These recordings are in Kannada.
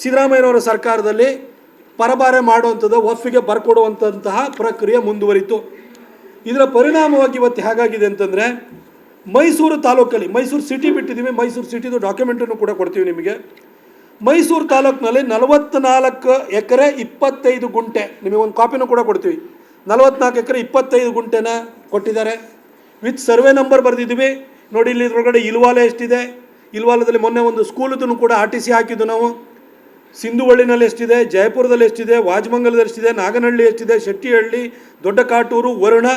ಸಿದ್ದರಾಮಯ್ಯನವರ ಸರ್ಕಾರದಲ್ಲಿ ಪರಬಾರೆ ಮಾಡುವಂಥದ್ದು, ಒಪ್ಪಿಗೆ ಬರ್ಕೊಡುವಂತಹ ಪ್ರಕ್ರಿಯೆ ಮುಂದುವರಿತು. ಇದರ ಪರಿಣಾಮವಾಗಿ ಇವತ್ತು ಹೇಗಾಗಿದೆ ಅಂತಂದರೆ, ಮೈಸೂರು ತಾಲೂಕಲ್ಲಿ, ಮೈಸೂರು ಸಿಟಿ ಬಿಟ್ಟಿದ್ದೀವಿ, ಮೈಸೂರು ಸಿಟಿದು ಡಾಕ್ಯುಮೆಂಟನ್ನು ಕೂಡ ಕೊಡ್ತೀವಿ ನಿಮಗೆ. ಮೈಸೂರು ತಾಲೂಕಿನಲ್ಲಿ ನಲವತ್ತ್ನಾಲ್ಕು ಎಕರೆ ಇಪ್ಪತ್ತೈದು ಗುಂಟೆ, ನಿಮಗೆ ಒಂದು ಕಾಪಿನೂ ಕೂಡ ಕೊಡ್ತೀವಿ. ನಲವತ್ನಾಲ್ಕು ಎಕರೆ ಇಪ್ಪತ್ತೈದು ಗುಂಟೆನ ಕೊಟ್ಟಿದ್ದಾರೆ. ವಿತ್ ಸರ್ವೆ ನಂಬರ್ ಬರೆದಿದ್ದೀವಿ. ನೋಡಿ, ಇಲ್ಲಿ ಇದ್ರೊಳಗಡೆ ಇಲ್ವಾಲ ಎಷ್ಟಿದೆ? ಇಲ್ವಾಲದಲ್ಲಿ ಮೊನ್ನೆ ಒಂದು ಸ್ಕೂಲದನ್ನು ಕೂಡ ಆರ್ ಟಿ ಸಿ ಹಾಕಿದ್ದು ನಾವು. ಸಿಂಧುವಳ್ಳಿನಲ್ಲಿ ಎಷ್ಟಿದೆ ಜಯಪುರದಲ್ಲಿ ಎಷ್ಟಿದೆ ವಾಜಮಂಗಲದಲ್ಲಿ ಎಷ್ಟಿದೆ ನಾಗನಹಳ್ಳಿ ಎಷ್ಟಿದೆ ಶೆಟ್ಟಿಹಳ್ಳಿ ದೊಡ್ಡ ಕಾಟೂರು ವರುಣ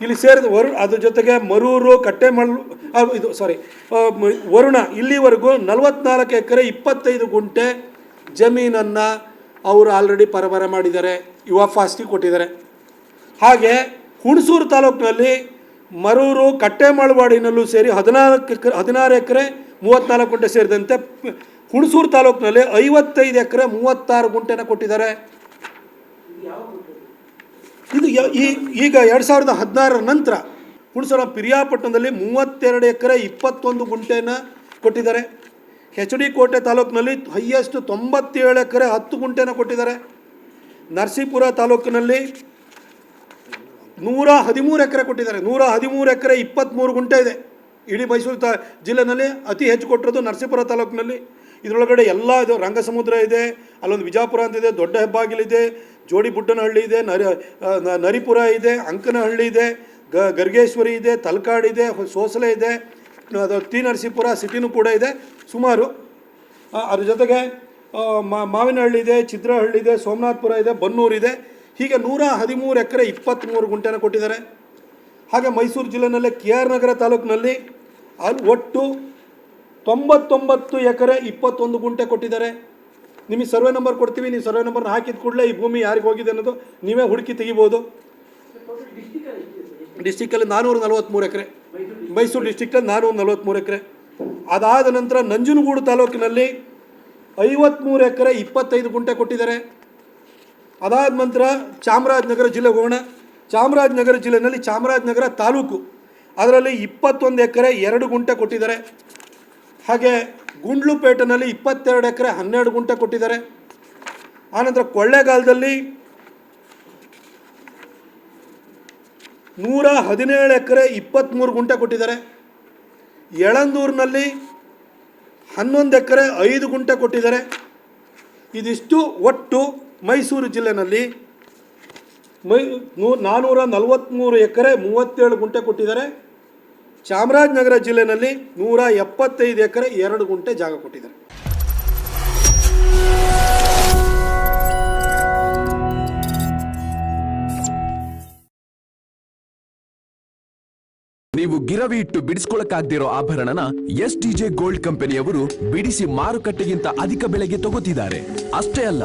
ಇಲ್ಲಿ ಸೇರಿದ ವರು ಅದ್ರ ಜೊತೆಗೆ ಮರೂರು ಕಟ್ಟೆಮಳ್ಳು ಆ, ಇದು ಸಾರಿ ವರುಣ ಇಲ್ಲಿವರೆಗೂ ನಲವತ್ನಾಲ್ಕು ಎಕರೆ ಇಪ್ಪತ್ತೈದು ಗುಂಟೆ ಜಮೀನನ್ನು ಅವರು ಆಲ್ರೆಡಿ ಪರಬರ ಮಾಡಿದ್ದಾರೆ ಯುವ ಫಾಸ್ಟಿ ಕೊಟ್ಟಿದ್ದಾರೆ. ಹಾಗೆ ಹುಣಸೂರು ತಾಲೂಕಿನಲ್ಲಿ ಮರೂರು, ಕಟ್ಟೆಮಾಳವಾಡಿನಲ್ಲೂ ಸೇರಿ ಹದಿನಾಲ್ಕು ಎಕರೆ, ಹದಿನಾರು ಎಕರೆ ಮೂವತ್ತ್ನಾಲ್ಕು ಗುಂಟೆ ಸೇರಿದಂತೆ ಹುಣಸೂರು ತಾಲೂಕಿನಲ್ಲಿ ಐವತ್ತೈದು ಎಕರೆ, ಮೂವತ್ತಾರು ಗುಂಟೆನ ಕೊಟ್ಟಿದ್ದಾರೆ. ಇದು ಈಗ ಎರಡು ಸಾವಿರದ ಹದಿನಾರರ ನಂತರ ಹುಣಸೂರ ಪಿರಿಯಾಪಟ್ಟಣದಲ್ಲಿ ಮೂವತ್ತೆರಡು ಎಕರೆ, ಇಪ್ಪತ್ತೊಂದು ಗುಂಟೆನ ಕೊಟ್ಟಿದ್ದಾರೆ. ಹೆಚ್ ಡಿ ಕೋಟೆ ತಾಲೂಕಿನಲ್ಲಿ ಹೈಯೆಸ್ಟ್ ತೊಂಬತ್ತೇಳು ಎಕರೆ, ಹತ್ತು ಗುಂಟೆನ ಕೊಟ್ಟಿದ್ದಾರೆ. ನರಸೀಪುರ ತಾಲೂಕಿನಲ್ಲಿ ನೂರ ಹದಿಮೂರು ಎಕರೆ ಕೊಟ್ಟಿದ್ದಾರೆ. ನೂರ ಹದಿಮೂರು ಎಕರೆ ಇಪ್ಪತ್ತ್ಮೂರು ಗುಂಟೆ ಇದೆ. ಇಡೀ ಮೈಸೂರು ತಾ ಜಿಲ್ಲೆನಲ್ಲಿ ಅತಿ ಹೆಚ್ಚು ಕೊಟ್ಟಿರೋದು ನರಸೀಪುರ ತಾಲೂಕಿನಲ್ಲಿ. ಇದರೊಳಗಡೆ ಎಲ್ಲ ಇದು ರಂಗಸಮುದ್ರ ಇದೆ, ಅಲ್ಲೊಂದು ವಿಜಾಪುರ ಅಂತಿದೆ ದೊಡ್ಡ ಹೆಬ್ಬಾಗಿಲಿದೆ ಜೋಡಿ ಬುಡ್ಡನಹಳ್ಳಿ ಇದೆ, ನರಿ ನರಿಪುರ ಇದೆ, ಅಂಕನಹಳ್ಳಿ ಇದೆ, ಗ ಗರ್ಗೇಶ್ವರಿ ಇದೆ ತಲಕಾಡಿದೆ ಇದೆ ಸೋಸಲೆ ಇದೆ, ಅದು ತಿ ನರಸೀಪುರ, ಸಿಟಿನೂ ಕೂಡ ಇದೆ. ಸುಮಾರು ಅದ್ರ ಜೊತೆಗೆ ಮಾವಿನಹಳ್ಳಿ ಇದೆ, ಚಿತ್ರಹಳ್ಳಿ ಇದೆ, ಸೋಮನಾಥಪುರ ಇದೆ, ಬನ್ನೂರು ಇದೆ. ಹೀಗೆ ನೂರ ಹದಿಮೂರು ಎಕರೆ ಇಪ್ಪತ್ತ್ಮೂರು ಗುಂಟೆನ ಕೊಟ್ಟಿದ್ದಾರೆ. ಹಾಗೆ ಮೈಸೂರು ಜಿಲ್ಲೆನಲ್ಲೇ ಕೆ ಆರ್ ನಗರ ತಾಲೂಕಿನಲ್ಲಿ ಅಲ್ಲಿ ಒಟ್ಟು ತೊಂಬತ್ತೊಂಬತ್ತು ಎಕರೆ ಇಪ್ಪತ್ತೊಂದು ಗುಂಟೆ ಕೊಟ್ಟಿದ್ದಾರೆ. ನಿಮಗೆ ಸರ್ವೆ ನಂಬರ್ ಕೊಡ್ತೀವಿ, ನೀವು ಸರ್ವೆ ನಂಬರ್ನ ಹಾಕಿದ ಕೂಡಲೇ ಈ ಭೂಮಿ ಯಾರಿಗೆ ಹೋಗಿದೆ ಅನ್ನೋದು ನೀವೇ ಹುಡುಕಿ ತೆಗಿಬೋದು. ಡಿಸ್ಟಿಕ್ಕಲ್ಲಿ ನಾನ್ನೂರ ನಲವತ್ತ್ಮೂರು ಎಕರೆ, ಮೈಸೂರು ಡಿಸ್ಟಿಕ್ಟಲ್ಲಿ ನಾನ್ನೂರ ನಲವತ್ತ್ಮೂರು ಎಕರೆ. ಅದಾದ ನಂತರ ನಂಜನಗೂಡು ತಾಲೂಕಿನಲ್ಲಿ ಐವತ್ತ್ಮೂರು ಎಕರೆ ಇಪ್ಪತ್ತೈದು ಗುಂಟೆ ಕೊಟ್ಟಿದ್ದಾರೆ. ಅದಾದ ನಂತರ ಚಾಮರಾಜನಗರ ಜಿಲ್ಲೆಗೆ ಹೋಗೋಣ. ಚಾಮರಾಜನಗರ ಜಿಲ್ಲೆಯಲ್ಲಿ ಚಾಮರಾಜನಗರ ತಾಲೂಕು. ಅದರಲ್ಲಿ ಇಪ್ಪತ್ತೊಂದು ಎಕರೆ ಎರಡು ಗುಂಟೆ ಕೊಟ್ಟಿದ್ದಾರೆ. ಹಾಗೆ ಗುಂಡ್ಲುಪೇಟೆನಲ್ಲಿ ಇಪ್ಪತ್ತೆರಡು ಎಕರೆ ಹನ್ನೆರಡು ಗುಂಟೆ ಕೊಟ್ಟಿದ್ದಾರೆ. ಆನಂತರ ಕೊಳ್ಳೇಗಾಲದಲ್ಲಿ ನೂರ ಹದಿನೇಳು ಎಕರೆ ಇಪ್ಪತ್ತ್ಮೂರು ಗುಂಟೆ ಕೊಟ್ಟಿದ್ದಾರೆ. ಯಳಂದೂರಿನಲ್ಲಿ ಹನ್ನೊಂದು ಎಕರೆ ಐದು ಗುಂಟೆ ಕೊಟ್ಟಿದ್ದಾರೆ. ಇದಿಷ್ಟು ಒಟ್ಟು ಮೈಸೂರು ಜಿಲ್ಲೆನಲ್ಲಿ ಮೈ ನೂ ನಾನ್ನೂರ ನಲವತ್ತ್ಮೂರು ಎಕರೆ ಮೂವತ್ತೇಳು ಗುಂಟೆ ಕೊಟ್ಟಿದ್ದಾರೆ. ಚಾಮರಾಜನಗರ ಜಿಲ್ಲೆನಲ್ಲಿ ನೂರ ಎಪ್ಪತ್ತೈದು ಎಕರೆ ಎರಡು ಗುಂಟೆ ಜಾಗ ಕೊಟ್ಟಿದ್ದಾರೆ. ನೀವು ಗಿರವಿ ಇಟ್ಟು ಬಿಡಿಸ್ಕೊಳಕ್ಕಾಗ್ದಿರೋ ಆಭರಣನ ಎಸ್ ಡಿಜೆ ಗೋಲ್ಡ್ ಕಂಪನಿಯವರು ಬಿಡಿಸಿ ಮಾರುಕಟ್ಟೆಗಿಂತ ಅಧಿಕ ಬೆಲೆಗೆ ತಗೋತಿದ್ದಾರೆ. ಅಷ್ಟೇ ಅಲ್ಲ